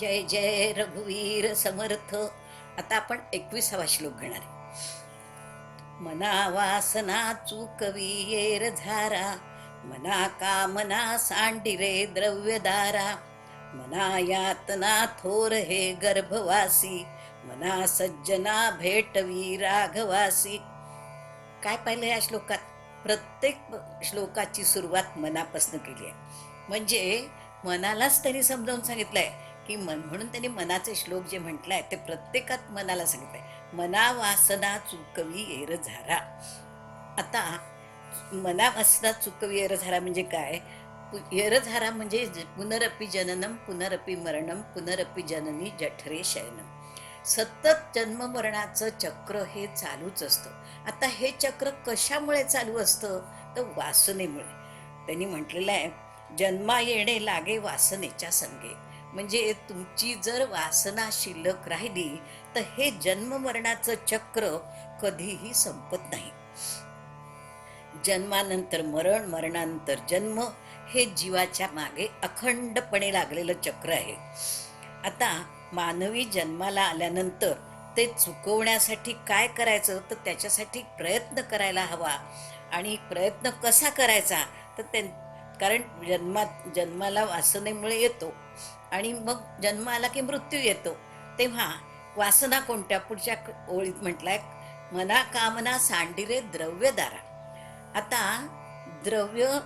जय जय रघुवीर समर्थ. आता आपण एकविसावा श्लोक घेणार आहे. मना वासना चुकवी येर झारा मना कामना सांडिरे द्रव्यदारा मना यातना थोर हे गर्भवासी मना सज्जना भेटवी राघवासी. काय पाहिलं या श्लोकात? प्रत्येक श्लोकाची सुरुवात मनापासून केली आहे. म्हणजे मनालाच त्यांनी समजावून सांगितलंय. की मन म्हणून त्यांनी मनाचे श्लोक जे म्हटलंय ते प्रत्येकात मनाला सांगितलंय मना वासना चुकवी येर झारा. आता मना वासना चुकवी एर झारा म्हणजे काय? येरझारा म्हणजे ज- पुनरपी जननम पुनरपी मरणम पुनरपी जननी जठरे शयनम. सतत जन्म मरणाचं चक्र हे चालूच असतं. आता हे चक्र कशामुळे चालू असतं? तर वासनेमुळे. त्यांनी म्हटलेलं आहे जन्मा येणे लागे वासनेच्या संगे. म्हणजे तुमची जर वासना शिल्लक राहिली तर हे जन्म मरणाचं चक्र कधीही संपत नाही. जन्मानंतर मरण मरणानंतर जन्म हे जीवाच्या मागे अखंडपणे लागलेलं चक्र आहे. आता मानवी जन्माला आल्यानंतर ते चुकवण्यासाठी काय करायचं तर त्याच्यासाठी प्रयत्न करायला हवा. आणि प्रयत्न कसा करायचा तर ते कारण जन्मात जन्माला वासनेमुळे येतो. आणि मग जन्म आला की मृत्यू येतो. तेव्हा वासना कोणत्या? पुढच्या ओळीत म्हटलाय मना कामना सांडिरे द्रव्यदारा आता द्रव्य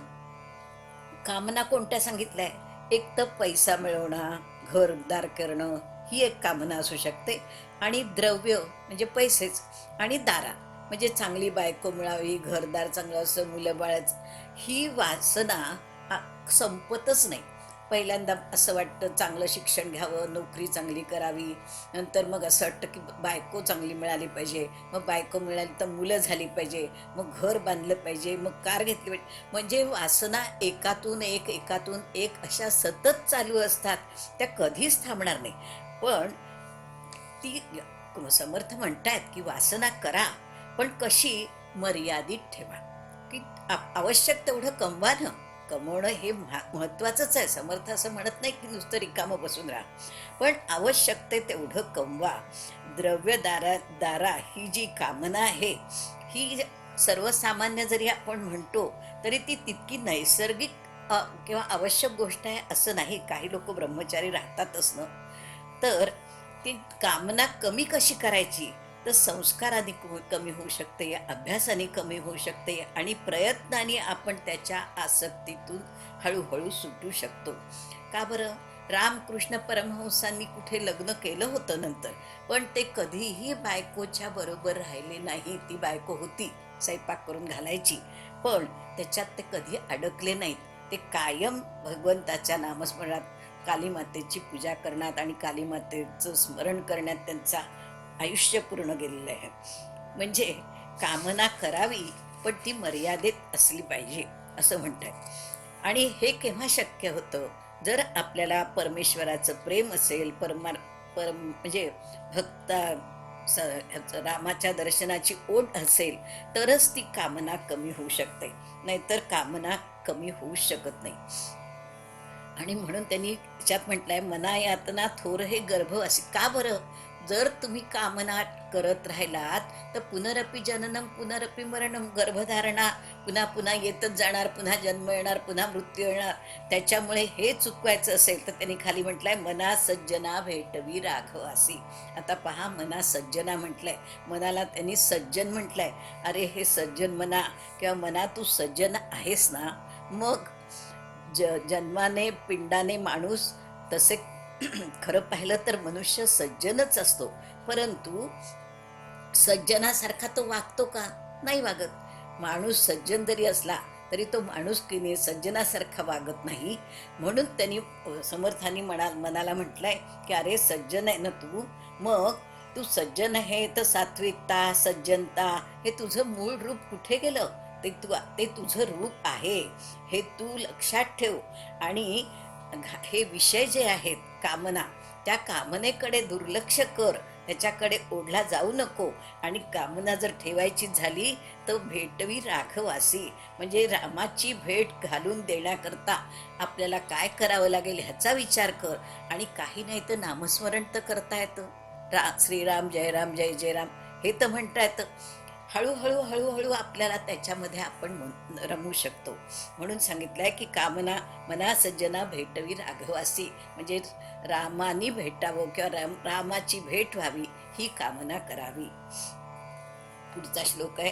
कामना कोणत्या सांगितल्या? एक तर पैसा मिळवणं घरदार करणं ही एक कामना असू शकते. आणि द्रव्य म्हणजे पैसेच. आणि दारा म्हणजे चांगली बायको मिळावी घरदार चांगलं असं मुलं बाळाचं. ही वासना संपतच नाही. पहिल्यांदा असं वाटतं चांगलं शिक्षण घ्यावं नोकरी चांगली करावी नंतर मग असं वाटतं की बायको चांगली मिळाली पाहिजे मग बायको मिळाली तर मुलं झाली पाहिजे मग घर बांधलं पाहिजे मग कार घेतली पाहिजे. म्हणजे वासना एकातून एक एकातून एक अशा सतत चालू असतात त्या कधीच थांबणार नाही. पण ती समर्थ म्हणतायत की वासना करा पण कशी मर्यादित ठेवा. की आवश्यक तेवढं कमवा कमवणं हे महा- आहे. समर्थ असं म्हणत नाही की नुसतं रिकामं बसून राहा. पण आवश्यक ते तेवढं कमवा. द्रव्यदारा दारा ही जी कामना आहे ही सर्वसामान्य जरी आपण म्हणतो तरी ती तितकी नैसर्गिक किंवा आवश्यक गोष्ट आहे असं नाही. काही लोक ब्रह्मचारी राहतातच ना. तर ती कामना कमी कशी करायची? तर संस्काराने कमी होऊ शकते अभ्यासाने कमी होऊ शकते आणि प्रयत्नाने आपण त्याच्या आसक्तीतून हळूहळू सुटू शकतो. का बरं? रामकृष्ण परमहंसांनी कुठे लग्न केलं होतं नंतर पण ते कधीही बायकोच्या बरोबर राहिले नाही. ती बायको होती स्वयंपाक करून घालायची. पण त्याच्यात ते कधी अडकले नाहीत. ते कायम भगवंताच्या नामस्मरणात कालीमातेची पूजा करण्यात आणि कालीमातेचं स्मरण करण्यात त्यांचा आयुष्य पूर्ण गेलेलं आहे. म्हणजे कामना करावी पण ती मर्यादेत असली पाहिजे असं म्हणतात. आणि हे केव्हा शक्य होतं? जर आपल्याला परमेश्वराचं प्रेम असेल परमार परम म्हणजे भक्ता स रामाच्या दर्शनाची ओढ असेल तरच ती कामना कमी होऊ शकते. नाहीतर कामना कमी होऊ शकत नाही. आणि म्हणून त्यांनी त्याच्यात म्हटलंय मना यातना थोर हे गर्भ असे. का बरं? जर तुम्ही कामना करत राहिलात तर पुनरपी जननम पुनरपी मरणम गर्भधारणा पुन्हा पुन्हा येतच जाणार पुन्हा जन्म येणार पुन्हा मृत्यू येणार. त्याच्यामुळे हे चुकवायचं असेल तर त्यांनी खाली म्हटलंय मना सज्जना भेटवी राघवासी. आता पहा मना सज्जना म्हटलंय. मनाला त्यांनी सज्जन म्हटलंय. अरे हे सज्जन मना किंवा मना तू सज्जन आहेस ना? मग ज जन्माने पिंडाने माणूस तसे खरं पाहिलं तर मनुष्य सज्जनच असतो. परंतु सज्जनासारखा तो वागतो का? नाही वागत. माणूस सज्जन जरी असला तरी तो माणूस सज्जनासारखा वागत नाही. म्हणून त्यांनी समर्थानी म्हणा मनाला म्हटलंय की अरे सज्जन आहे ना तू? मग तू सज्जन आहे तर सात्विकता सज्जनता हे तुझं मूळ रूप कुठे गेलं? ते तू ते तुझं रूप आहे. हे तू लक्षात ठेव. आणि हे विषय जे आहेत कामना त्या कामनेकडे दुर्लक्ष कर. त्याच्याकडे ओढला जाऊ नको. आणि कामना जर ठेवायची झाली तर भेटवी राघवासी. म्हणजे रामाची भेट घालून देण्याकरता आपल्याला काय करावं लागेल ह्याचा विचार कर. आणि काही नाही तर नामस्मरण तर करता येतं. रा श्रीराम जय राम जय जय राम हे तर म्हणता येतं. हळूहळू हळूहळू आपल्याला त्याच्यामध्ये आपण रमू शकतो. म्हणून सांगितलंय की कामना मना सज्जना भेटवी राघवासी. म्हणजे रामानी भेटावं किंवा राम रामाची भेट व्हावी ही कामना करावी. पुढचा श्लोक आहे.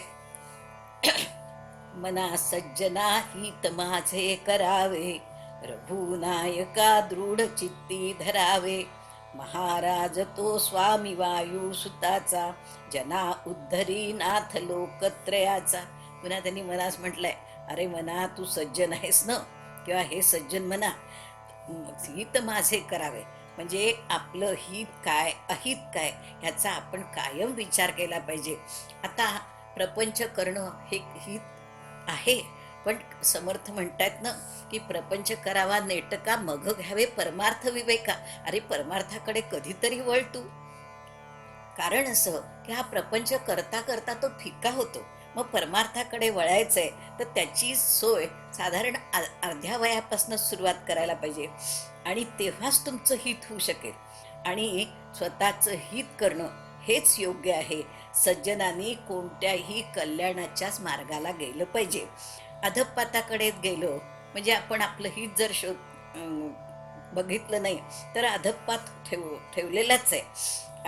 मना सज्जना हित माझे करावे. रघुनायका दृढ चित्ती धरावे. महाराज तो स्वामी वायू सुताचा जना उद्धरी नाथ लोकत्रयाचा. पुन्हा त्यांनी मनास म्हटलंय अरे मना तू सज्जन आहेस ना? किंवा हे सज्जन म्हणा हित माझे करावे. म्हणजे आपलं हित काय अहित काय ह्याचा आपण कायम विचार केला पाहिजे. आता प्रपंच करणं हे हित आहे. पण समर्थ म्हणतायत ना की प्रपंच करावा नेटका मग घ्यावे परमार्थ विवेका. अरे परमार्थाकडे कधीतरी वळ तू. कारण असं की हा प्रपंच करता करता तो फिका होतो. मग परमार्थाकडे वळायचंय तर त्याची सोय साधारण अर्ध्या वयापासून सुरुवात करायला पाहिजे. आणि तेव्हाच तुमचं हित होऊ शकेल. आणि स्वतःचं हित करणं हेच योग्य आहे. सज्जनांनी कोणत्याही कल्याणाच्याच मार्गाला गेलं पाहिजे. अधपाताकडेच गेलो. म्हणजे आपण आपलं हित जर शोध बघितलं नाही तर अधपात ठेव ठेवलेलाच आहे.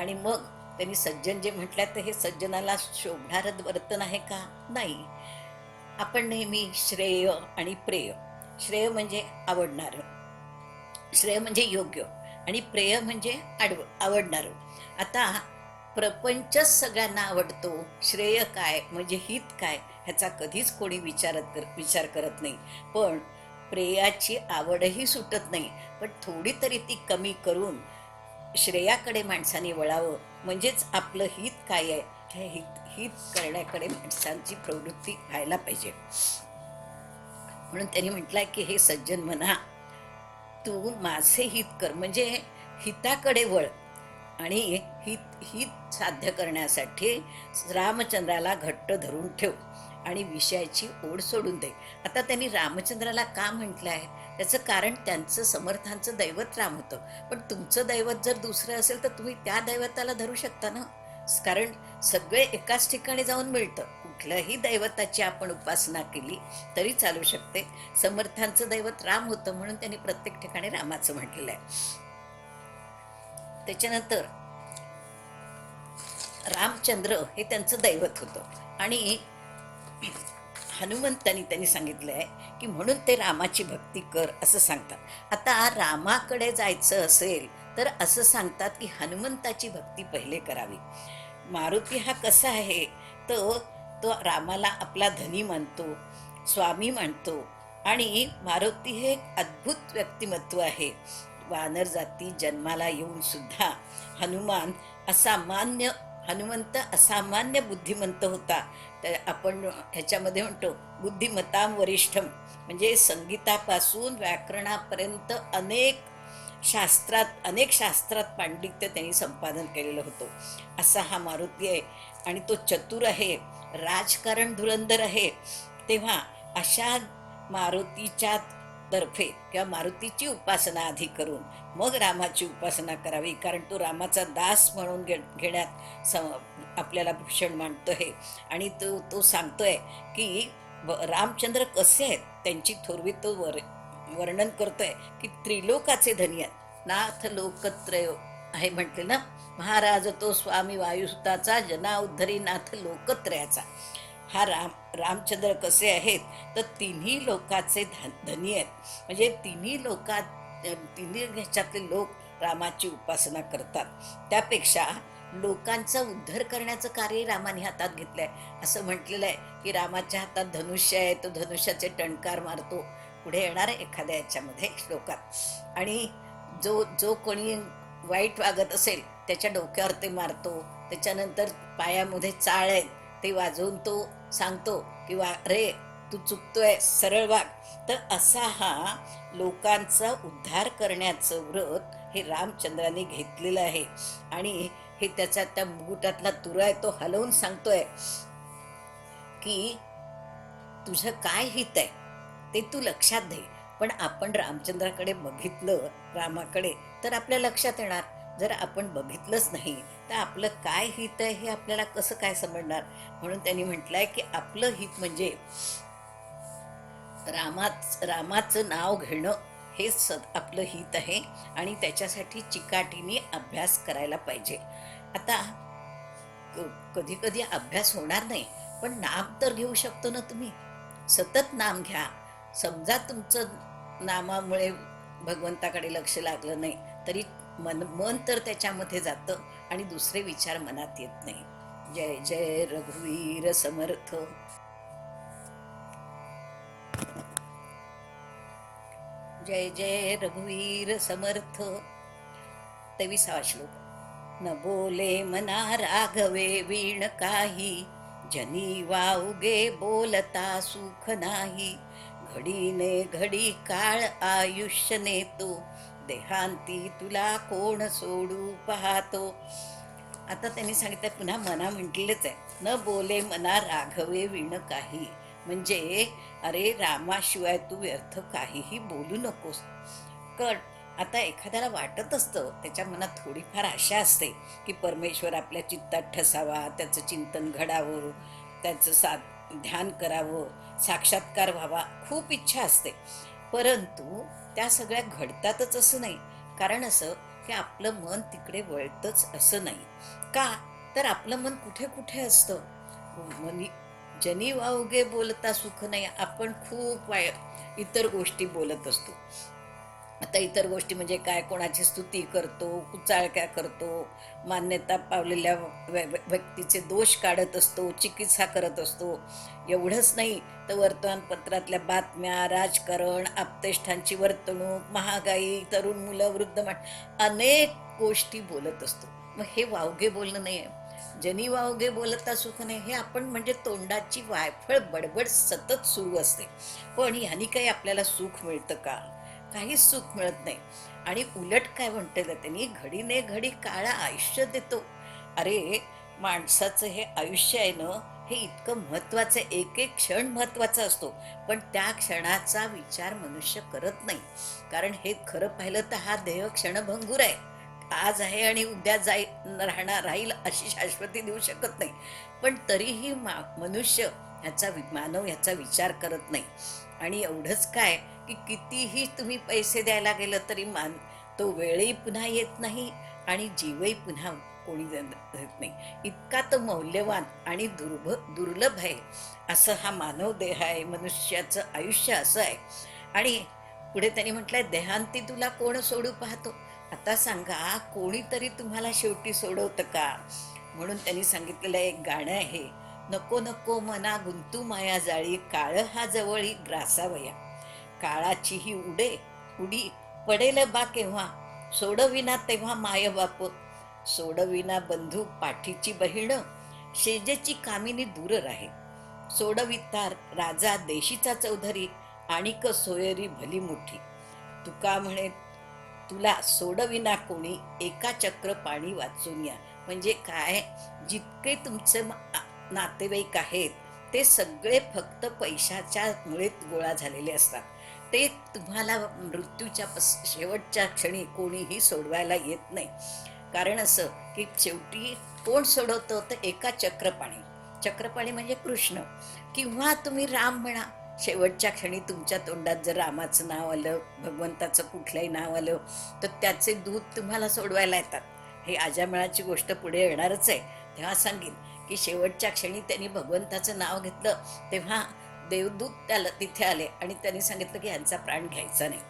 आणि मग त्यांनी सज्जन जे म्हटलं तर हे सज्जनाला शोभणारं वर्तन आहे का? नाही. आपण नेहमी श्रेय आणि प्रेय. श्रेय म्हणजे आवडणारं. श्रेय म्हणजे योग्य. आणि प्रेय म्हणजे आडव आवडणारं. आता प्रपंचच सगळ्यांना आवडतो. श्रेय काय? म्हणजे हित काय? ह्याचा कधीच कोणी विचारत कर विचार करत नाही. पण प्रेयाची आवडही सुटत नाही. पण थोडी तरी ती कमी करून श्रेयाकडे माणसाने वळावं. म्हणजेच आपलं हित काय आहे? हे हित हित करण्याकडे माणसांची प्रवृत्ती व्हायला पाहिजे. म्हणून त्यांनी म्हटलंय की हे सज्जन म्हणा तू माझे हित कर. म्हणजे हिताकडे वळ आणि हित हित साध्य करण्यासाठी रामचंद्राला घट्ट धरून ठेव. आणि विषयाची ओढ सोडून दे. आता त्यांनी रामचंद्राला का म्हटलं आहे? त्याचं कारण त्यांचं समर्थांचं दैवत राम होतं. पण तुमचं दैवत जर दुसरं असेल तर तुम्ही त्या दैवताला धरू शकता ना? कारण सगळे एकाच ठिकाणी जाऊन मिळतं. कुठल्याही दैवताची आपण उपासना केली तरी चालू शकते. समर्थांचं दैवत राम होतं म्हणून त्यांनी प्रत्येक ठिकाणी रामाचं म्हटलेलं आहे. त्याच्यानंतर रामचंद्र हे त्यांचं दैवत होतं. आणि हनुमंतांनी त्यांनी सांगितलं आहे की म्हणून ते रामाची भक्ती कर असं सांगतात. आता रामाकडे जायचं असेल तर असं सांगतात की हनुमंताची भक्ती पहिले करावी. मारुती हा कसा आहे? तो तो रामाला आपला धनी मानतो स्वामी मानतो आणि मारुती हे एक अद्भुत व्यक्तिमत्व आहे. वानर जाती जन्माला येऊन सुद्धा हनुमान असामान्य हनुमंत असामान्य बुद्धिमंत होता. तर आपण ह्याच्यामध्ये म्हणतो बुद्धिमत्ताम वरिष्ठम म्हणजे संगीतापासून व्याकरणापर्यंत अनेक शास्त्रात अनेक शास्त्रात पांडित्य त्यांनी संपादन केलेलं होतं. असा हा मारुती आहे. आणि तो चतुर आहे. राजकारण धुरंधर आहे. तेव्हा अशा मारुतीच्या तर्फे किंवा मारुतीची उपासना आधी करून मग रामाची उपासना करावी. कारण तो रामाचा दास म्हणून घे घेण्यात स आपल्याला भूषण मांडतो आहे आणि तो तो सांगतोय की ब- रामचंद्र कसे आहेत? त्यांची थोरवी तो वर वर्णन करतोय की त्रिलोकाचे धनी आहेत. नाथ लोकत्रय आहे म्हटले ना? महाराज तो स्वामी वायुसुताचा जना उद्धरी नाथ लोकत्रयाचा. हा राम रामचंद्र कसे आहेत? तर तिन्ही लोकाचे ध धनी आहेत. म्हणजे तिन्ही लोकात तिन्ही ह्याच्यातले लोक रामाची उपासना करतात. त्यापेक्षा लोकांचा उद्धार करण्याचं कार्य रामाने हातात घेतलंय. असं म्हटलेलं आहे की रामाच्या हातात धनुष्य आहे तो धनुष्याचे टणकार मारतो. पुढे येणार आहे एखाद्या याच्यामध्ये श्लोकात. आणि जो जो कोणी वाईट वागत असेल त्याच्या डोक्यावर ते मारतो. त्याच्यानंतर पायामध्ये चाळ आहेत ते वाजवून तो सांगतो की वा रे तू चुकतोय सरळ वाग. तर असा हा लोकांचा उद्धार करण्याचं व्रत हे रामचंद्राने घेतलेलं आहे. आणि हे त्याचा त्या मुकुटातला तुरा आहे तो हलवून सांगतोय की तुझं काय हित आहे ते तू लक्षात दे. पण आपण रामचंद्राकडे बघितलं रामाकडे तर आपल्या लक्षात येणार. जर आपण बघितलंच नाही तर आपलं काय हित आहे हे आपल्याला कसं काय समजणार? म्हणून त्यांनी म्हटलं आहे की आपलं हित म्हणजे रामाच रामाचं नाव घेणं हेच सद आपलं हित आहे आणि त्याच्यासाठी चिकाटीने अभ्यास करायला पाहिजे. आता कधी कधी अभ्यास होणार नाही पण नाम तर घेऊ शकतो ना तुम्ही. सतत नाम घ्या. समजा तुमचं नामामुळे भगवंताकडे लक्ष लागलं नाही तरी मन मन तर त्याच्यामध्ये जातं आणि दुसरे विचार मनात येत नाही. जय जय रघुवीर समर्थ. जय जय रघुवीर समर्थ. तेविसावा श्लोक. न बोले मना राघवे वीण काही जनी वाउगे बोलता सुख नाही. घडीने घडी काळ आयुष्य नेतो देहांती तुला कोण सोडू पाहतो. आता त्यांनी सांगितलं पुन्हा मना म्हटलेलंच आहे. न बोले मना राघवे विण काही म्हणजे अरे रामाशिवाय तू व्यर्थ काहीही बोलू नकोस. कट आता एखाद्याला वाटत असतं त्याच्या मनात थोडीफार आशा असते की परमेश्वर आपल्या चित्तात ठसावा त्याचं चिंतन घडावं त्याचं सा ध्यान करावं साक्षात्कार व्हावा खूप इच्छा असते. परंतु त्या सगळ्या घडतातच असं नाही. कारण असं की आपलं मन तिकडे वळतंच असं नाही. का? तर आपलं मन कुठे कुठे असतं हो, मनी जनी वावगे बोलता सुख नाही आपण खूप वाय इतर गोष्टी बोलत असतो. आता इतर गोष्टी म्हणजे काय कोणाची स्तुती करतो कुचाळक्या करतो मान्यता पावलेल्या व्यक्तीचे दोष काढत असतो चिकित्सा करत असतो. एवढंच नाही तर वर्तमानपत्रातल्या बातम्या राजकारण आपतेष्ठांची वर्तणूक महागाई तरुण मुलं वृद्ध मान अनेक गोष्टी बोलत असतो. मग हे वावगे बोलणं नाही आहे जनी वावगे बोलता सुख नाही हे आपण म्हणजे तोंडाची वायफळ बडबड सतत सुरू असते. पण ह्यानी काही आपल्याला सुख मिळतं का? काहीच सुख मिळत नाही. आणि उलट काय म्हणते त्यांनी घडीने घडी काळा आयुष्य देतो. अरे माणसाचं हे आयुष्य आहे ना हे इतकं महत्वाचं एक एक क्षण महत्त्वाचा असतो. पण त्या क्षणाचा विचार मनुष्य करत नाही. कारण हे खरं पाहिलं तर हा देह क्षणभंगूर आहे. आज आहे आणि उद्या जाई राहणार राहील अशी शाश्वती देऊ शकत नाही. पण तरीही मा मनुष्य ह्याचा मानव ह्याचा विचार करत नाही. आणि एवढंच काय की कितीही तुम्ही पैसे द्यायला गेलं तरी मान तो वेळही पुन्हा येत नाही आणि जीवही पुन्हा कोणी देत नाही. इतका तो मौल्यवान आणि दुर्भ दुर्लभ आहे. असं हा मानव देह आहे मनुष्याचं आयुष्य असं आहे. आणि पुढे त्यांनी म्हटलंय देहांती तुला कोण सोडू पाहतो? आता सांगा कोणीतरी तुम्हाला शेवटी सोडवतं का? म्हणून त्यांनी सांगितलेलं एक गाणं आहे नको नको मना गुंतू माया जाळी काळ हा जवळी ग्रासावया. काळाची ही उडे उडी पडेल बा केव्हा? सोडविना तेव्हा माय बाप. सोडविना बंधू पाठीची बहीण शेजेची कामिनी दूर राहे. सोडवितार राजा देशीचा चौधरी आणिक सोयरी भली मोठी. तुका म्हणे तुला सोडविना कोणी एका चक्र पाणी वाचून या. म्हणजे काय? जितके तुमचे नातेवाईक आहेत ते सगळे फक्त पैशाच्या मुळे गोळा झालेले असतात. ते तुम्हाला मृत्यूच्या शेवटच्या क्षणी कोणीही सोडवायला येत नाही. कारण असं की शेवटी कोण सोडवतं? तर एका चक्रपाणी. चक्रपाणी म्हणजे कृष्ण. किंवा तुम्ही राम म्हणा शेवटच्या क्षणी तुमच्या तोंडात जर रामाचं नाव आलं भगवंताचं कुठलंही नाव आलं तर त्याचे दूध तुम्हाला सोडवायला येतात. हे आजामेळाची गोष्ट पुढे येणारच आहे. तेव्हा सांगेन की शेवटच्या क्षणी त्यांनी भगवंताचं नाव घेतलं तेव्हा देवदूत त्याला तिथे आले आणि त्यांनी सांगितलं की ह्यांचा प्राण घ्यायचा नाही.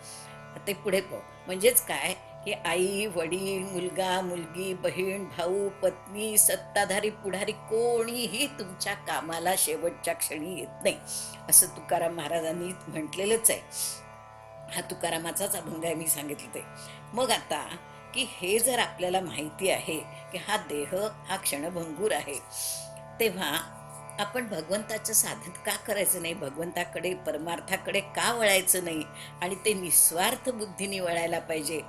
ते पुढे पाहू. म्हणजेच काय? की आई वडील मुलगा मुलगी बहीण भाऊ पत्नी सत्ताधारी पुढारी कोणीही तुमच्या कामाला शेवटच्या क्षणी येत नाही. असं तुकाराम महाराजांनी म्हटलेलंच आहे. हा तुकारामाचाच अभंग आहे मी सांगितलं ते. मग आता की हे जर आपल्याला माहिती आहे की हा देह हा क्षणभंगूर आहे तेव्हा आपण भगवंताचं साधन का करायचं नाही? भगवंताकडे परमार्थाकडे का वळायचं नाही? आणि ते निस्वार्थ बुद्धीने वळायला पाहिजे.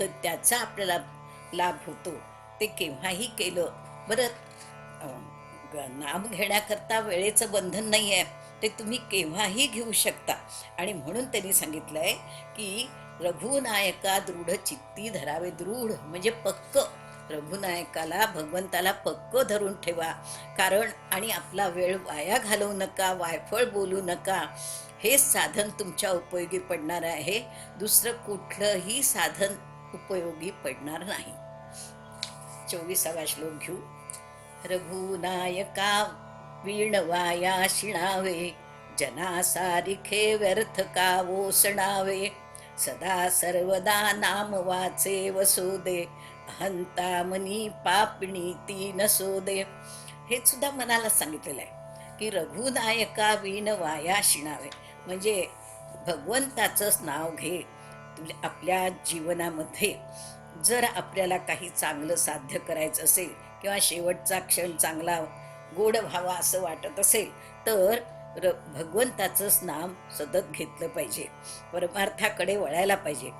तर त्याचा आपल्याला लाभ होतो. ते केव्हाही केलं. बरं ग- नाम घेण्याकरता वेळेचं बंधन नाही आहे ते तुम्ही केव्हाही घेऊ शकता. आणि म्हणून त्यांनी सांगितलं आहे की रघुनायका दृढ चित्ती धरावे दृढ. म्हणजे पक्क. रघुनायकाला भगवंताला पक्क धरून ठेवा. कारण आणि आपला वेळ वाया घालवू नका वायफळ बोलू नका. हे साधन तुमच्या उपयोगी पडणार आहे. दुसरं कुठलंही साधन उपयोगी पडणार नाही. चोवीसावा श्लोक घेऊ. रघुनायका वीणवाया शिणावे जनासारिखे व्यर्थ का ओसणावे. सदा सर्वदा नाम वाचे वसोदे अहंता मनी पापणी ती नसोदे. हे सुद्धा मनाला सांगितलेलं आहे की रघुनायका वीण वाया शिणावे. म्हणजे भगवंताचंच नाव घे आपल्या आपल्या जीवनामध्ये जर आपल्याला काही चांगलं साध्य करायचं असेल किंवा शेवटचा क्षण चांगला गोड व्हावा असं वाटत असेल तर र भगवंताचंच नाम सतत घेतलं पाहिजे. परमार्थाकडे वळायला पाहिजे.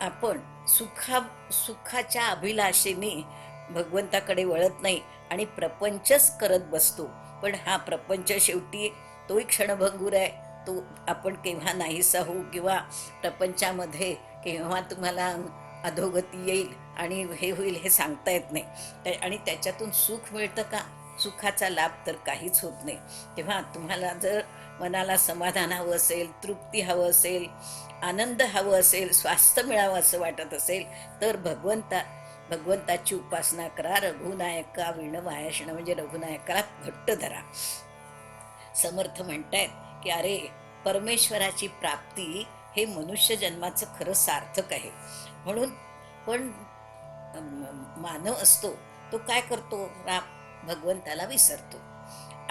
आपण सुखा सुखाच्या अभिलाषेने भगवंताकडे वळत नाही आणि प्रपंचच करत बसतो. पण हा प्रपंच शेवटी तोही क्षणभंगूर आहे. तो आपण केव्हा नाहीसा होऊ किंवा प्रपंचामध्ये केव्हा तुम्हाला अधोगती येईल आणि हे होईल हे सांगता येत नाही. आणि त्याच्यातून सुख मिळतं का? सुखाचा लाभ तर काहीच होत नाही. तेव्हा तुम्हाला जर मनाला समाधान हवं असेल तृप्ती हवं असेल आनंद हवं असेल स्वास्थ्य मिळावं असं वाटत असेल तर भगवंता भगवंताची उपासना करा. रघुनायका विण वायाशिणं म्हणजे रघुनायकाला घट्ट धरा. समर्थ म्हणतायत. की अरे परमेश्वराची प्राप्ती हे मनुष्य जन्माचं खरं सार्थक आहे. म्हणून पण मानव असतो तो काय करतो? राम भगवंताला विसरतो.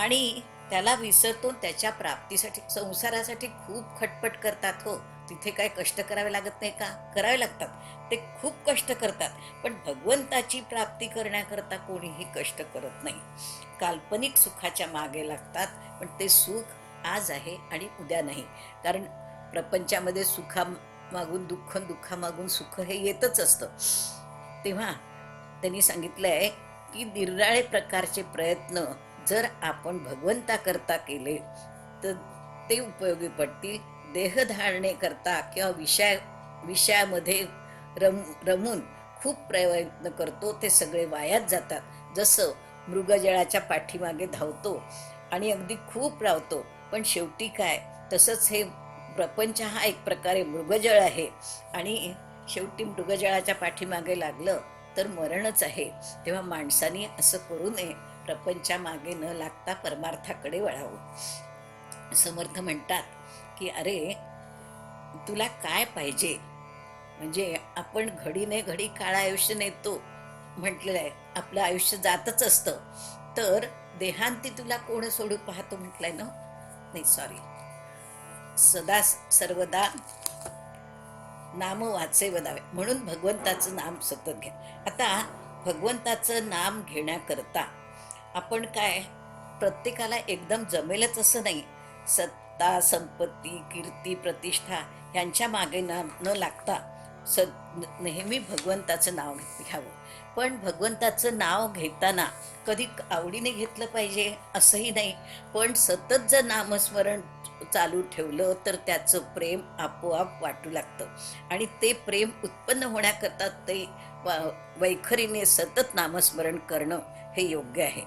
आणि त्याला विसरतो त्याच्या प्राप्तीसाठी संसारासाठी खूप खटपट करतात हो. तिथे काय कष्ट करावे लागत नाही का? करावे लागतात. ते खूप कष्ट करतात. पण भगवंताची प्राप्ती करण्याकरता कोणीही कष्ट करत नाही. काल्पनिक सुखाच्या मागे लागतात पण ते सुख आज आहे आणि उद्या नाही. कारण प्रपंचामध्ये सुखा मागून दुःख दुःखामागून सुख हे येतच असतं. तेव्हा त्यांनी सांगितलंय की निराळे प्रकारचे प्रयत्न जर आपण भगवंताकरता केले तर ते उपयोगी पडतील. देहधारणे करता किंवा विषय विषयामध्ये रम रमून खूप प्रयत्न करतो ते सगळे वायात जातात. जसं मृगजळाच्या पाठीमागे धावतो आणि अगदी खूप रावतो पण शेवटी काय? तसंच हे प्रपंच हा एक प्रकारे मृगजळ आहे. आणि शेवटी मृगजळाच्या पाठीमागे लागलं तर मरणच आहे. तेव्हा माणसाने असं करू नये. प्रपंचामागे न लागता परमार्थाकडे वळावं. समर्थ म्हणतात की अरे तुला काय पाहिजे? म्हणजे आपण घडीने घडी काळ आयुष्य नेतो. म्हटलेलं आहे आपलं आयुष्य जातच असतं. तर देहांती तुला कोण सोडू पाहतो म्हटलंय ना? नाही सॉरी सदा सर्वदा नाम वाचे वदावे. म्हणून भगवंताचं नाम सतत घ्या. आता भगवंताचं नाम घेण्याकरता आपण काय प्रत्येकाला एकदम जमेलच असं नाही. सत्ता संपत्ती कीर्ती प्रतिष्ठा यांच्या मागे ना न लागता स नेहमी भगवंताचं नाव घ्यावं. पण भगवंताचं नाव घेताना कधी आवडीने घेतलं पाहिजे असंही नाही. पण सतत जर नामस्मरण चालू ठेवलं तर त्याचं प्रेम आपोआप वाटू लागतं. आणि ते प्रेम उत्पन्न होण्याकरता ते वैखरीने सतत नामस्मरण करणं हे योग्य आहे.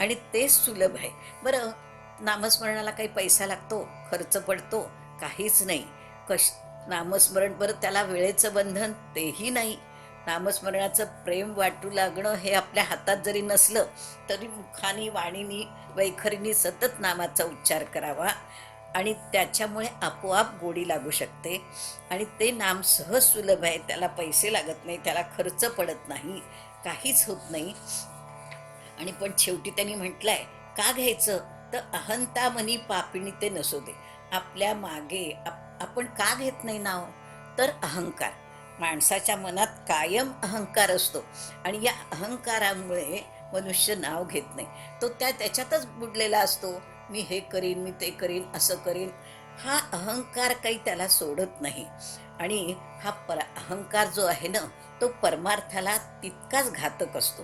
आणि तेच सुलभ आहे. बरं नामस्मरणाला काही पैसा लागतो खर्च पडतो काहीच नाही. कश नामस्मरण बरं त्याला वेळेचं बंधन तेही नाही. नामस्मरणाचं प्रेम वाटू लागणं हे आपल्या हातात जरी नसलं तरी मुखानी वाणीनी वैखरीनी सतत नामाचा उच्चार करावा आणि त्याच्यामुळे आपोआप गोडी लागू शकते. आणि ते नाम सहज सुलभ आहे त्याला पैसे लागत नाही त्याला खर्च पडत नाही काहीच होत नाही. आणि पण शेवटी त्यांनी म्हटलंय का घ्यायचं? तर अहंता मनी पापिणी ते नसू दे. आपल्या मागे आप- आपण का घेत नाही नाव? तर अहंकार. माणसाच्या मनात कायम अहंकार असतो. आणि या अहंकारामुळे मनुष्य नाव घेत नाही. तो त्या त्याच्यातच बुडलेला असतो. मी हे करीन मी ते करीन असं करीन. हा अहंकार काही त्याला सोडत नाही. आणि हा पर अहंकार जो आहे ना तो परमार्थाला तितकाच घातक असतो.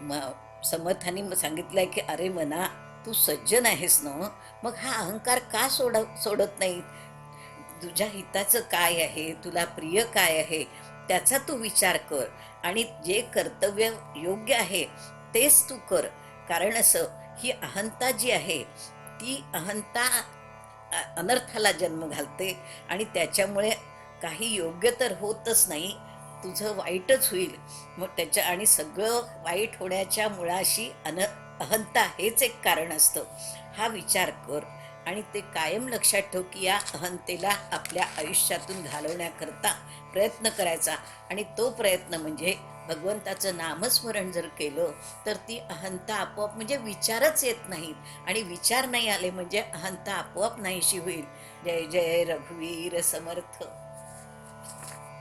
म समर्थाने म- सांगितलंय की अरे मना तू सज्जन आहेस ना? मग हा अहंकार का सोड सोडत नाही तुझ्या हिताचं काय आहे? तुला प्रिय काय आहे? त्याचा तू विचार कर. आणि जे कर्तव्य योग्य आहे तेच तू कर. कारण असं ही अहंता जी आहे ती अहंता अनर्थाला जन्म घालते. आणि त्याच्यामुळे काही योग्य तर होतच नाही. तुझं वाईटच होईल. मग त्याच्या आणि सगळं वाईट होण्याच्या मुळाशी अन अहंता हेच एक कारण असतं. हा विचार कर आणि ते कायम लक्षात ठेव की या अहंतेला आपल्या आयुष्यातून घालवण्याकरता प्रयत्न करायचा आणि तो प्रयत्न म्हणजे भगवंताचं नामस्मरण जर केलं तर ती अहंता आपोआप म्हणजे विचारच येत नाहीत आणि विचार नाही आले म्हणजे अहंता आपोआप नाहीशी होईल. जय जय रघुवीर समर्थ.